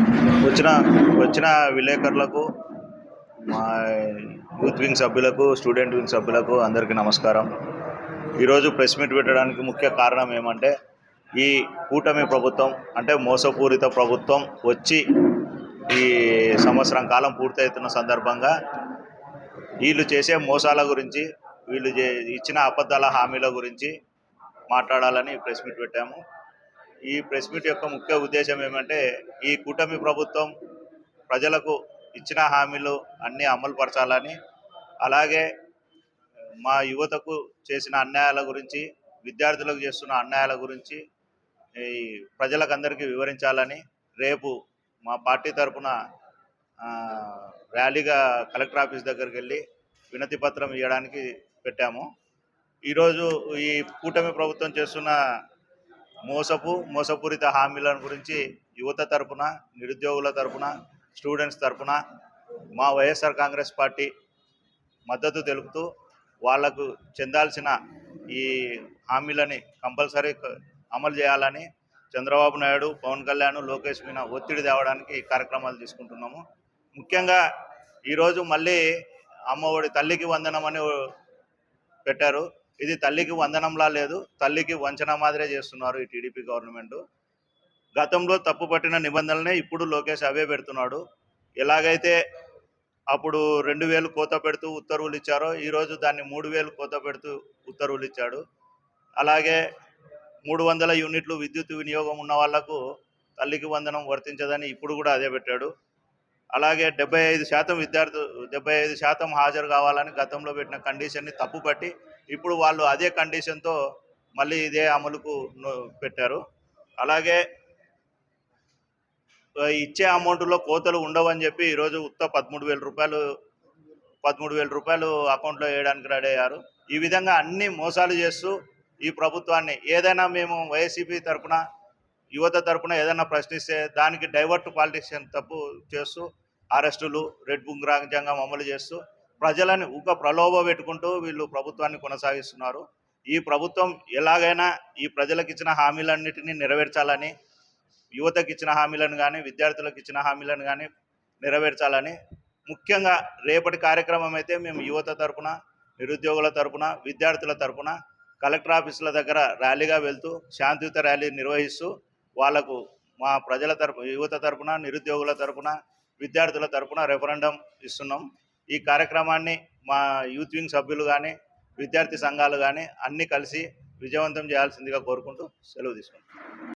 వచ్చిన వచ్చిన విలేకరులకు మా యూత్ వింగ్ సభ్యులకు స్టూడెంట్ వింగ్ సభ్యులకు అందరికీ నమస్కారం. ఈరోజు ప్రెస్ మీట్ పెట్టడానికి ముఖ్య కారణం ఏమంటే ఈ కూటమి ప్రభుత్వం అంటే మోసపూరిత ప్రభుత్వం వచ్చి ఈ సంవత్సరం కాలం పూర్తవుతున్న సందర్భంగా వీళ్ళు చేసే మోసాల గురించి వీళ్ళు చే- ఇచ్చిన అబద్ధాల హామీల గురించి మాట్లాడాలని ప్రెస్ మీట్ పెట్టాము. ఈ ప్రెస్ మీట్ యొక్క ముఖ్య ఉద్దేశం ఏమంటే ఈ కూటమి ప్రభుత్వం ప్రజలకు ఇచ్చిన హామీలు అన్నీ అమలు పరచాలని అలాగే మా యువతకు చేసిన అన్యాయాల గురించి విద్యార్థులకు చేస్తున్న అన్యాయాల గురించి ఈ ప్రజలకందరికీ వివరించాలని రేపు మా పార్టీ తరపున ర్యాలీగా కలెక్టర్ ఆఫీస్ దగ్గరికి వెళ్ళి వినతి పత్రం ఇవ్వడానికి పెట్టాము. ఈరోజు ఈ కూటమి ప్రభుత్వం చేస్తున్న మోసపు మోసపూరిత హామీల గురించి యువత తరపున నిరుద్యోగుల తరపున స్టూడెంట్స్ తరపున మా వైఎస్ఆర్ కాంగ్రెస్ పార్టీ మద్దతు తెలుపుతూ వాళ్ళకు చెందాల్సిన ఈ హామీలని కంపల్సరీ అమలు చేయాలని చంద్రబాబు నాయుడు పవన్ కళ్యాణ్ లోకేష్ మీద ఒత్తిడి తేవడానికి ఈ కార్యక్రమాలు తీసుకుంటున్నాము. ముఖ్యంగా ఈరోజు మళ్ళీ అమ్మఒడి తల్లికి వందనం అని పెట్టారు. ఇది తల్లికి వందనంలా లేదు. తల్లికి వంచన మాదిరే చేస్తున్నారు ఈ టీడీపీ గవర్నమెంట్. గతంలో తప్పు పట్టిన నిబంధనలనే ఇప్పుడు లోకేష్ అవే పెడుతున్నాడు. ఎలాగైతే అప్పుడు రెండు వేలు కోత పెడుతూ ఉత్తర్వులు ఇచ్చారో ఈరోజు దాన్ని మూడు వేలు కోత పెడుతూ ఉత్తర్వులు ఇచ్చాడు. అలాగే మూడు వందల యూనిట్లు విద్యుత్ వినియోగం ఉన్న వాళ్ళకు తల్లికి వందనం వర్తించదని ఇప్పుడు కూడా అదే పెట్టాడు. అలాగే డెబ్బై ఐదు శాతం విద్యార్థు డెబ్బై ఐదు శాతం హాజరు కావాలని గతంలో పెట్టిన కండిషన్ని తప్పుపట్టి ఇప్పుడు వాళ్ళు అదే కండిషన్తో మళ్ళీ ఇదే అమలుకు పెట్టారు. అలాగే ఇచ్చే అమౌంట్లో కోతలు ఉండవని చెప్పి ఈరోజు ఉత్త పదమూడు వేల రూపాయలు పదమూడు వేల రూపాయలు అకౌంట్లో వేయడానికి రెడీ అయ్యారు. ఈ విధంగా అన్ని మోసాలు చేస్తూ ఈ ప్రభుత్వాన్ని ఏదైనా మేము వైసీపీ తరపున యువత తరపున ఏదైనా ప్రశ్నిస్తే దానికి డైవర్ట్ పాలిటిక్స్ తప్పు చేస్తూ అరెస్టులు రెడ్ బుంగ్ రాజ్యాంగం అమలు చేస్తూ ప్రజలను ఊక ప్రలోభ పెట్టుకుంటూ వీళ్ళు ప్రభుత్వాన్ని కొనసాగిస్తున్నారు. ఈ ప్రభుత్వం ఎలాగైనా ఈ ప్రజలకు ఇచ్చిన హామీలన్నిటినీ నెరవేర్చాలని యువతకు ఇచ్చిన హామీలను కానీ విద్యార్థులకు ఇచ్చిన హామీలను కానీ నెరవేర్చాలని ముఖ్యంగా రేపటి కార్యక్రమం అయితే మేము యువత తరపున నిరుద్యోగుల తరపున విద్యార్థుల తరపున కలెక్టర్ ఆఫీసుల దగ్గర ర్యాలీగా వెళ్తూ శాంతియుత ర్యాలీ నిర్వహిస్తూ వాళ్ళకు మా ప్రజల తరపు యువత తరపున నిరుద్యోగుల తరపున విద్యార్థుల తరపున రెఫరెండం ఇస్తున్నాం. ఈ కార్యక్రమాన్ని మా యూత్ వింగ్ సభ్యులు కానీ విద్యార్థి సంఘాలు కానీ అన్నీ కలిసి విజయవంతం చేయాల్సిందిగా కోరుకుంటూ సెలవు తీసుకుంటాం